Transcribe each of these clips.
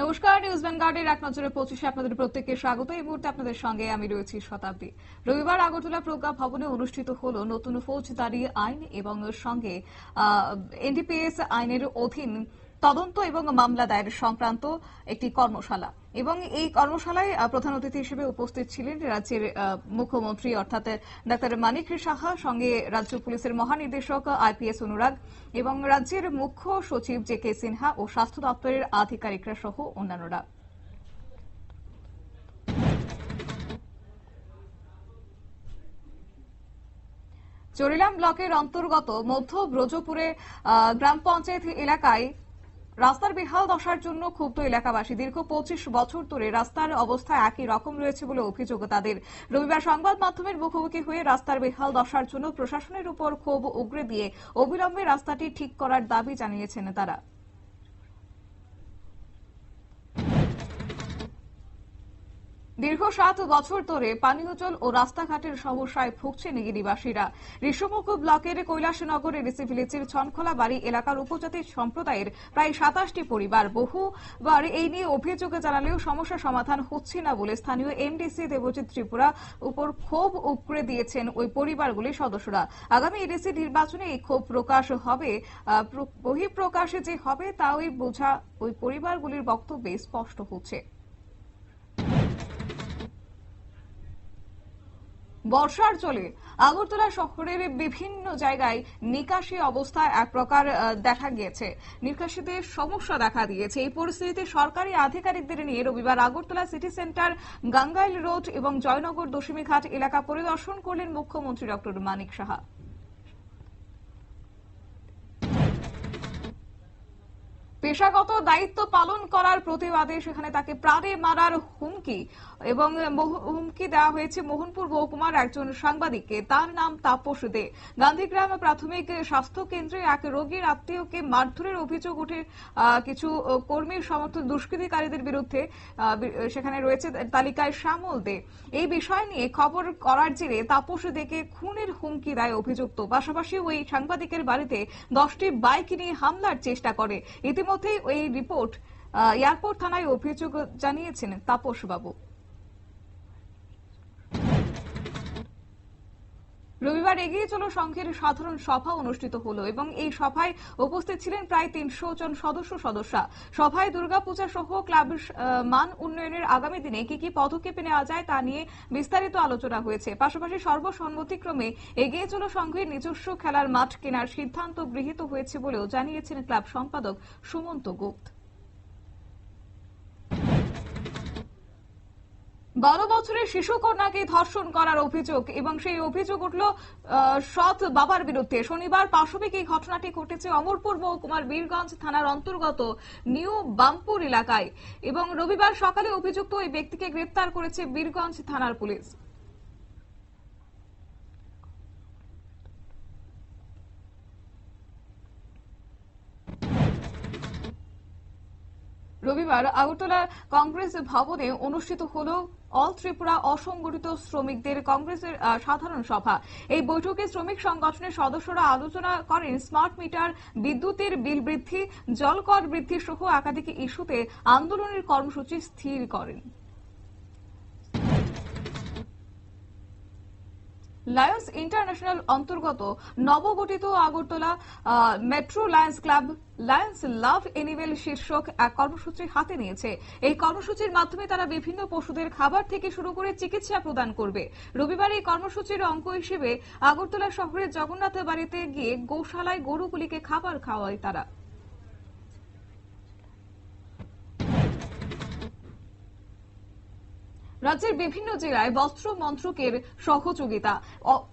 নমস্কার, নিউজ ভ্যানগার্ডের এক নজরে পঁচিশে আপনাদের প্রত্যেককে স্বাগত। এই মুহূর্তে আপনাদের সঙ্গে আমি রয়েছি শতাব্দী। রবিবার আগরতলা প্রজ্ঞা ভবনে অনুষ্ঠিত হল নতুন ফৌজদারি আইন এবং সঙ্গে এনডিপিএস আইনের অধীন তদন্ত এবং মামলা দায়ের সংক্রান্ত একটি কর্মশালা। এবং এই কর্মশালায় প্রধান অতিথি হিসেবে উপস্থিত ছিলেন রাজ্যের মুখ্যমন্ত্রী, অর্থাৎ ডাক্তার মানিক সাহা, সঙ্গে রাজ্য পুলিশের মহানির্দেশক আইপিএস অনুরাগ এবং রাজ্যের মুখ্য সচিব জে কে সিনহা ও স্বাস্থ্য দপ্তরের আধিকারিকরা সহ অন্যান্যরা। চরিলাম ব্লকের অন্তর্গত মধ্য ব্রজপুরে গ্রাম পঞ্চায়েত এলাকায় রাস্তার বেহাল দশার জন্য ক্ষুব্ধ এলাকাবাসী দীর্ঘ পঁচিশ বছর ধরে রাস্তার অবস্থা একই রকম রয়েছে বলে অভিযোগ তাদের। রবিবার সংবাদ মাধ্যমের মুখোমুখি হয়ে রাস্তার বেহাল দশার জন্য প্রশাসনের উপর ক্ষোভ উগরে দিয়ে অবিলম্বে রাস্তাটি ঠিক করার দাবি জানিয়েছেন তারা। দীর্ঘ সাত বছর ধরে পানীয় জল ও রাস্তাঘাটের সমস্যায় ভুগছে নিগিরিবাসীরা ঋষমুখ ব্লকের কৈলাসনগরের রিসি ভিলেজের ছনখোলা বাড়ি এলাকার উপজাতি সম্প্রদায়ের প্রায় সাতাশটি পরিবার। বহুবার এই নিয়ে অভিযোগ জানালেও সমস্যা সমাধান হচ্ছে না বলে স্থানীয় এমডিসি দেবজিৎ ত্রিপুরা উপর ক্ষোভ উপড়ে দিয়েছেন ওই পরিবারগুলির সদস্যরা। আগামী এডিসি নির্বাচনে এই ক্ষোভ প্রকাশ হবে বহিঃপ্রকাশে যে হবে, তা ওই বোঝা ওই পরিবারগুলির বক্তব্যে স্পষ্ট হচ্ছে। বর্ষার চলে আগরতলা শহরের বিভিন্ন জায়গায় নিকাশি অবস্থা এক প্রকার দেখা গিয়েছে। নিকাশিতে সমস্যা দেখা দিয়েছে। এই পরিস্থিতিতে সরকারি আধিকারিকদের নিয়ে রবিবার Agartala city centre, Gangail road এবং জয়নগর দশমীঘাট এলাকা পরিদর্শন করলেন মুখ্যমন্ত্রী ডক্টর মানিক সাহা। পেশাগত দায়িত্ব পালন করার প্রতিবাদে সেখানে তাকে প্রাণে মারার হুমকি এবং হুমকি দেওয়া হয়েছে মোহনপুর মহকুমার একজন সাংবাদিককে। তার নাম তাপস দে। গান্ধীগ্রাম প্রাথমিক স্বাস্থ্য কেন্দ্রে এক রোগীর আত্মীয়কে মারধরের অভিযোগ উঠে কিছু কর্মীর সমর্থন দুষ্কৃতিকারীদের বিরুদ্ধে সেখানে রয়েছে তালিকায় শ্যামল দে। এই বিষয় নিয়ে খবর করার জেরে তাপস দেকে খুনের হুমকি দেয় অভিযুক্ত। পাশাপাশি ওই সাংবাদিকের বাড়িতে দশটি বাইক নিয়ে হামলার চেষ্টা করে। ইতিমধ্যেই ওই রিপোর্ট এয়ারপোর্ট থানায় অভিযোগ জানিয়েছেন তাপস বাবু রবিবার এগিয়ে চলো সংঘের সাধারণ সভা অনুষ্ঠিত হলো এবং এই সভায় উপস্থিত ছিলেন প্রায় তিনশো জন সদস্য সদস্যা। সভায় দুর্গাপূজা সহ ক্লাবের মান উন্নয়নের আগামী দিনে কি কি পদক্ষেপে নেওয়া যায় তা নিয়ে বিস্তারিত আলোচনা হয়েছে। পাশাপাশি সর্বসম্মতিক্রমে এগিয়ে চলো সংঘের নিজস্ব খেলার মাঠ কেনার সিদ্ধান্ত গৃহীত হয়েছে বলেও জানিয়েছেন ক্লাব সম্পাদক সুমন্ত গুপ্ত। বারো বছরের শিশু কন্যাকে ধর্ষণ করার অভিযোগ এবং সেই অভিযোগ উঠল সৎ বাবার বিরুদ্ধে। শনিবার পাশবিক এই ঘটনাটি ঘটেছে অমরপুর মহকুমার বীরগঞ্জ থানার অন্তর্গত নিউ বামপুর এলাকায় এবং রবিবার সকালে অভিযুক্ত ওই ব্যক্তিকে গ্রেপ্তার করেছে বীরগঞ্জ থানার পুলিশ। রবিবার আগরতলা কংগ্রেস ভবনে অনুষ্ঠিত হল অল ত্রিপুরা অসংগঠিত শ্রমিকদের কংগ্রেসের সাধারণ সভা। এই বৈঠকে শ্রমিক সংগঠনের সদস্যরা আলোচনা করেন স্মার্ট মিটার, বিদ্যুতের বিল বৃদ্ধি জলকর বৃদ্ধি সহ একাধিক ইস্যুতে আন্দোলনের কর্মসূচি স্থির করেন। লায়ন্স ইন্টারন্যাশনাল অন্তর্গত নবগঠিত Agartala metro Lions club, Lions love animal শীর্ষক এক কর্মসূচি হাতে নিয়েছে। এই কর্মসূচির মাধ্যমে তারা বিভিন্ন পশুদের খাবার থেকে শুরু করে চিকিৎসা প্রদান করবে। রবিবার এই কর্মসূচির অঙ্ক হিসেবে আগরতলা শহরের জগন্নাথ বাড়িতে গিয়ে গোশালায় গরুগুলিকে খাবার খাওয়ায় তারা। রাজ্যের বিভিন্ন জেলায় বস্ত্র মন্ত্রকের সহযোগিতা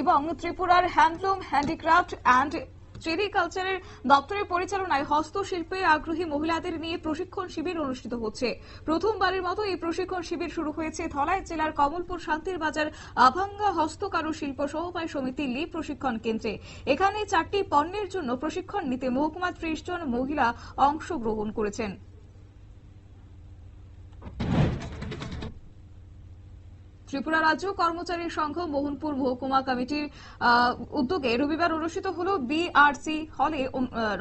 এবং ত্রিপুরার হ্যান্ডলুম, হ্যান্ডিক্রাফট অ্যান্ড সেরিকালচারের দপ্তরের পরিচালনায় হস্তশিল্পে আগ্রহী মহিলাদের নিয়ে প্রশিক্ষণ শিবির অনুষ্ঠিত হচ্ছে। প্রথমবারের মতো এই প্রশিক্ষণ শিবির শুরু হয়েছে ধলাই জেলার কমলপুর শান্তির বাজার আভাঙ্গা হস্তকারু শিল্প সমবায় সমিতি লি প্রশিক্ষণ কেন্দ্রে। এখানে চারটি পণ্যের জন্য প্রশিক্ষণ নিতে মহকুমা ত্রিশ জন মহিলা অংশগ্রহণ করেছেন। ত্রিপুরা রাজ্য কর্মচারী সংঘ মোহনপুর মহকুমা কমিটির উদ্যোগে রবিবার অনুষ্ঠিত হল বিআরসি হলে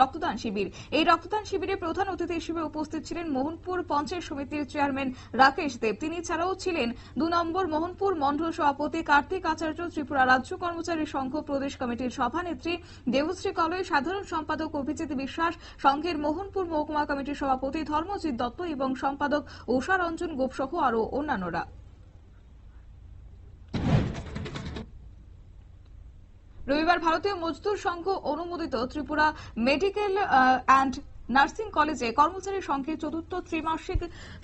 রক্তদান শিবির। এই রক্তদান শিবিরে প্রধান অতিথি হিসেবে উপস্থিত ছিলেন মোহনপুর পঞ্চায়েত সমিতির চেয়ারম্যান রাকেশ দেব। তিনি ছাড়াও ছিলেন দু নম্বর মোহনপুর মন্ডল সভাপতি কার্তিক আচার্য, ত্রিপুরা রাজ্য কর্মচারী সংঘ প্রদেশ কমিটির সভানেত্রী, দেবশ্রী কলই সাধারণ সম্পাদক অভিজিৎ বিশ্বাস, সংঘের মোহনপুর মহকুমা কমিটির সভাপতি ধর্মজিৎ দত্ত এবং সম্পাদক উষা রঞ্জন গোপ সহ আরও অন্যান্যরা। রবিবার ভারতীয় মজদুর সংঘ অনুমোদিত ত্রিপুরা মেডিকেল অ্যান্ড নার্সিং কলেজে কর্মচারী সংঘের চতুর্থ ত্রিমাসিক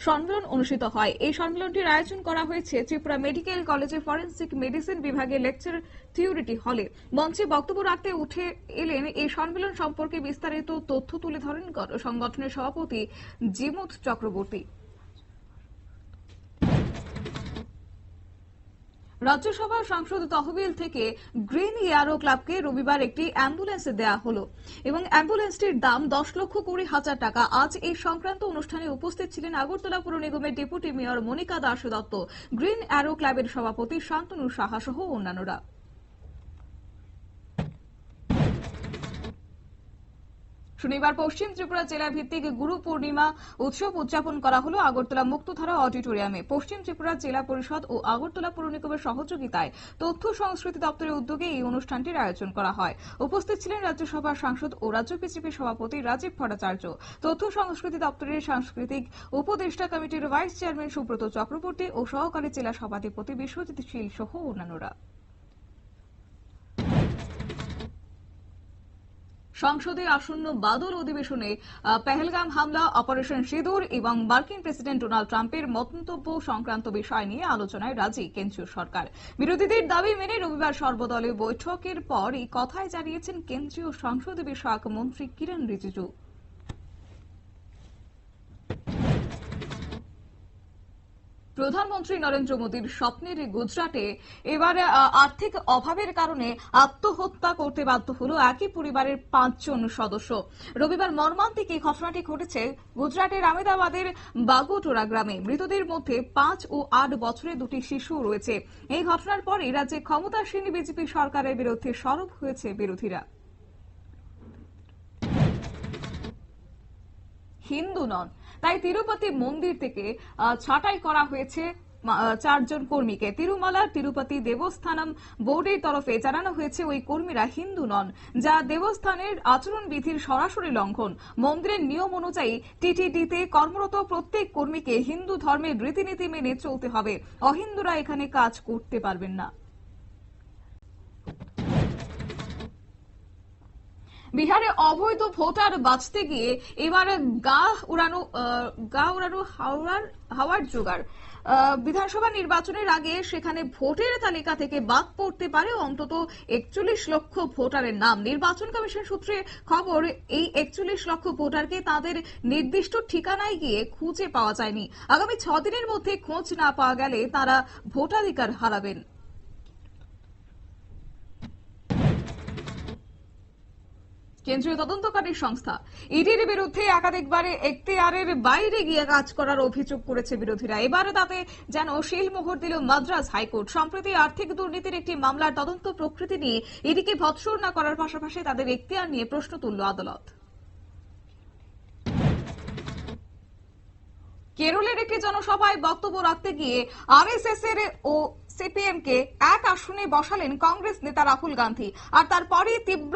সম্মেলন অনুষ্ঠিত হয়। এই সম্মেলনটির আয়োজন করা হয়েছে ত্রিপুরা মেডিকেল কলেজে ফরেন্সিক মেডিসিন বিভাগের লেকচার থিওরিটি হলে। মঞ্চে বক্তব্য রাখতে উঠে এলেন এই সম্মেলন সম্পর্কে বিস্তারিত তথ্য তুলে ধরেন সংগঠনের সভাপতি জিমুত চক্রবর্তী। রাজ্যসভার সংসদ তহবিল থেকে গ্রিন এয়ারো ক্লাবকে রবিবার একটি অ্যাম্বুলেন্স দেয়া হলো। এবং অ্যাম্বুলেন্সটির দাম দশ লক্ষ কুড়ি হাজার টাকা। আজ এই সংক্রান্ত অনুষ্ঠানে উপস্থিত ছিলেন আগরতলা পুর নিগমের deputy mayor Monika Das Datta green arrow ক্লাবের সভাপতি শান্তনু সাহা সহ অন্যান্যরা। শনিবার পশ্চিম ত্রিপুরা জেলা ভিত্তিক গুরু পূর্ণিমা উৎসব উদযাপন করা হলো আগরতলা মুক্তধারা অডিটোরিয়ামে। পশ্চিম ত্রিপুরা জেলা পরিষদ ও আগরতলা পৌর নিগমের সহযোগিতায় তথ্য সংস্কৃতি দপ্তরের উদ্যোগে এই অনুষ্ঠানটির আয়োজন করা হয়। উপস্থিত ছিলেন রাজ্যসভার সাংসদ ও রাজ্য বিজেপি সভাপতি রাজীব ভট্টাচার্য। তথ্য সংস্কৃতি দপ্তরের সাংস্কৃতিক উপদেষ্টা কমিটির ভাইস চেয়ারম্যান সুব্রত চক্রবর্তী ও সহকারী জেলা সভাধিপতি বিশ্বজিৎ শীল সহ অন্যান্যরা। সংসদে আসন্ন বাদল অধিবেশনে পেহেলগাম হামলা, অপারেশন সিঁদুর এবং মার্কিন প্রেসিডেন্ট ডোনাল্ড ট্রাম্পের মন্তব্য সংক্রান্ত বিষয় নিয়ে আলোচনায় রাজি কেন্দ্রীয় সরকার। বিরোধীদের দাবি মেনে রবিবার সর্বদলীয় বৈঠকের পর এই কথাই জানিয়েছেন কেন্দ্রীয় সংসদ বিষয়ক মন্ত্রী কিরণ রিজিজু। প্রধানমন্ত্রী নরেন্দ্র মোদীর স্বপ্নের গুজরাটে এবারে আর্থিক অভাবের কারণে আত্মহত্যা করতে বাধ্য হল একই পরিবারের পাঁচজন সদস্য। রবিবার মর্মান্তিক এই ঘটনাটি ঘটেছে গুজরাটের আমেদাবাদের বাগুটোরা গ্রামে। মৃতদের মধ্যে পাঁচ ও আট বছরের দুটি শিশু রয়েছে। এই ঘটনার পরে রাজ্যে ক্ষমতাসীন বিজেপি সরকারের বিরুদ্ধে সরব হয়েছে বিরোধীরা। হিন্দু নন তাই তিরুপতি মন্দির থেকে ছাঁটাই করা হয়েছে চারজন কর্মীকে। তিরুমালার তিরুপতি দেবস্থানম বোর্ডের তরফে জানানো হয়েছে, ওই কর্মীরা হিন্দু নন, যা দেবস্থানের আচরণ বিধির সরাসরি লঙ্ঘন। মন্দিরের নিয়ম অনুযায়ী টিটিডিতে কর্মরত প্রত্যেক কর্মীকে হিন্দু ধর্মের রীতিনীতি মেনে চলতে হবে। অহিন্দুরা এখানে কাজ করতে পারবেন না। বিহারে অবৈধ ভোটার বাঁচতে গিয়ে এবারে গা উড়ানো গা উড়ানো হাওয়ার হাওয়ার জোগাড়। বিধানসভা নির্বাচনের আগে সেখানে ভোটের তালিকা থেকে বাদ পড়তে পারে অন্তত একচল্লিশ লক্ষ ভোটারের নাম। নির্বাচন কমিশন সূত্রে খবর, এই একচল্লিশ লক্ষ ভোটারকে তাদের নির্দিষ্ট ঠিকানায় গিয়ে খুঁজে পাওয়া যায়নি। আগামী ছদিনের মধ্যে খোঁজ না পাওয়া গেলে তারা ভোটাধিকার হারাবেন। কেন্দ্রীয় তদন্তকারী সংস্থা। ইডির বিরুদ্ধে একাধিকবারে এখতিয়ারের বাইরে গিয়ে কাজ করার অভিযোগ করেছে বিরোধীরা। এবারে তাতে যেন শিলমোহর দিল মাদ্রাজ হাইকোর্ট। সম্প্রতি আর্থিক দুর্নীতির একটি মামলার তদন্ত প্রকৃতি নিয়ে ইডিকে ভৎসর না করার পাশাপাশি তাদের এখতিয়ার নিয়ে প্রশ্ন তুলল আদালত। কেরলের একটি জনসভায় বক্তব্য রাখতে গিয়ে আরএসএস এর ও সিপিএম কে এক আসনে বসালেন কংগ্রেস নেতা রাহুল গান্ধী। আর তারপরে তীব্র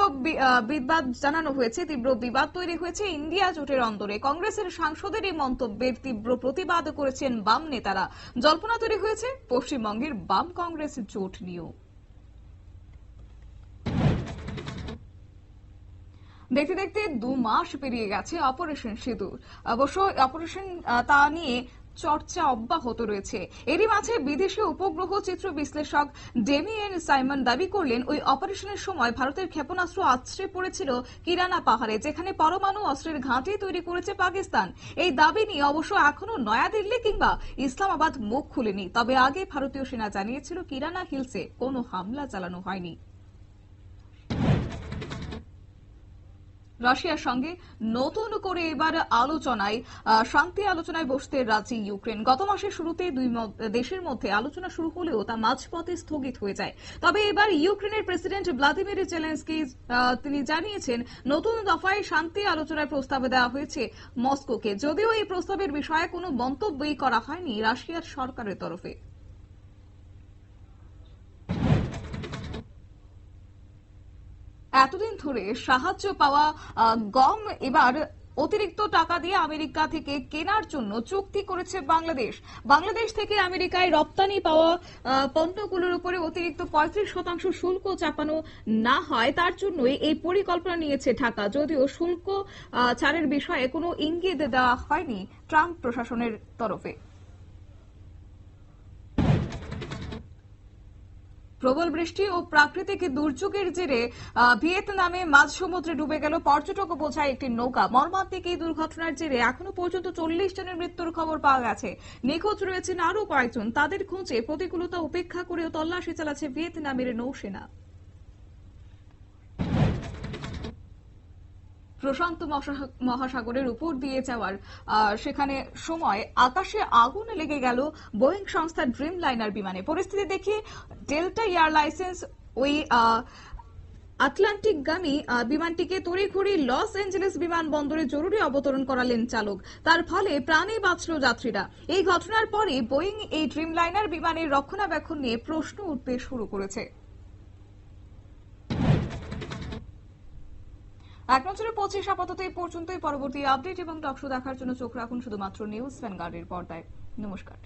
বিবাদ জানানো হয়েছে, তীব্র বিবাদ তৈরি হয়েছে ইন্ডিয়া জোটের অন্তরে কংগ্রেসের সাংসদের এই মন্তব্যের তীব্র প্রতিবাদ করেছেন বাম নেতারা। জল্পনা তৈরি হয়েছে, পশ্চিমবঙ্গের বাম কংগ্রেস জোট নিয়েও। দেখতে দেখতে দু মাস পেরিয়ে গেছে অপারেশন সিঁদুর। অবশ্য অপারেশন তা নিয়ে চর্চা অব্যাহত রয়েছে। এরই মাঝে বিদেশি উপগ্রহ চিত্র বিশ্লেষক ডেমিয়েন সাইমন দাবি করলেন, ওই অপারেশনের সময় ভারতের ক্ষেপণাস্ত্র আছড়ে পড়েছিল কিরানা পাহাড়ে, যেখানে পরমাণু অস্ত্রের ঘাঁটি তৈরি করেছে পাকিস্তান। এই দাবি নিয়ে অবশ্য এখনও নয়াদিল্লি কিংবা ইসলামাবাদ মুখ খুলেনি। তবে আগে ভারতীয় সেনা জানিয়েছিল, কিরানা হিলসে কোনো হামলা চালানো হয়নি। রাশিয়ার সঙ্গে নতুন করে এবার আলোচনায় শান্তি আলোচনায় বসতে রাজি ইউক্রেন। গত মাসের শুরুতে দুই দেশের মধ্যে আলোচনা শুরু হলেও তা মাঝপথে স্থগিত হয়ে যায়। তবে এবার ইউক্রেনের প্রেসিডেন্ট ভ্লাদিমির জেলেন্সকি তিনি জানিয়েছেন, নতুন দফায় শান্তি আলোচনার প্রস্তাব দেওয়া হয়েছে মস্কোকে। যদিও এই প্রস্তাবের বিষয়ে কোনো মন্তব্যই করা হয়নি রাশিয়ার সরকারের তরফে। এতদিন ধরে সাহায্য পাওয়া গম এবার অতিরিক্ত টাকা দিয়ে আমেরিকা থেকে কেনার জন্য চুক্তি করেছে বাংলাদেশ। বাংলাদেশ থেকে আমেরিকায় রপ্তানি পাওয়া পণ্যগুলোর উপরে অতিরিক্ত পঁয়ত্রিশ শতাংশ শুল্ক চাপানো না হয়, তার জন্যই এই পরিকল্পনা নিয়েছে ঢাকা। যদিও শুল্ক ছাড়ের বিষয়ে কোনো ইঙ্গিত দেওয়া হয়নি ট্রাম্প প্রশাসনের তরফে। প্রবল বৃষ্টি ও প্রাকৃতিক দুর্যোগের জেরে ভিয়েতনামে মাঝ সমুদ্রে ডুবে গেল পর্যটক বোঝায় একটি নৌকা। মর্মান্তিক এই দুর্ঘটনার জেরে এখনও পর্যন্ত চল্লিশ জনের মৃত্যুর খবর পাওয়া গেছে। নিখোঁজ রয়েছেন আরও কয়েকজন। তাদের খুঁজে প্রতিকূলতা উপেক্ষা করেও তল্লাশি চালাচ্ছে ভিয়েতনামের নৌসেনা। প্রশান্ত মহাসাগরের উপর দিয়ে যাওয়ার সেখানে সময় আকাশে আগুন লেগে গেল বোয়িং সংস্থার ড্রিম লাইনার বিমানে। পরিস্থিতি দেখে ডেল্টা এয়ার লাইসেন্স ওই আহ, আটলান্টিকগামী আহ, বিমানটিকে তড়িঘড়ি লস অ্যাঞ্জেলেস বিমানবন্দরে জরুরি অবতরণ করালেন চালক। তার ফলে প্রাণে বাঁচল যাত্রীরা। এই ঘটনার পরে বোয়িং এই ড্রিম লাইনার বিমানের রক্ষণাবেক্ষণ নিয়ে প্রশ্ন উঠতে শুরু করেছে। এক নজরে পঁচিশ আপাতত এই পর্যন্তই। পরবর্তী আপডেট এবং টকশো দেখার জন্য চোখ রাখুন শুধুমাত্র নিউজ ভ্যানগার্ডের পর্দায়। নমস্কার।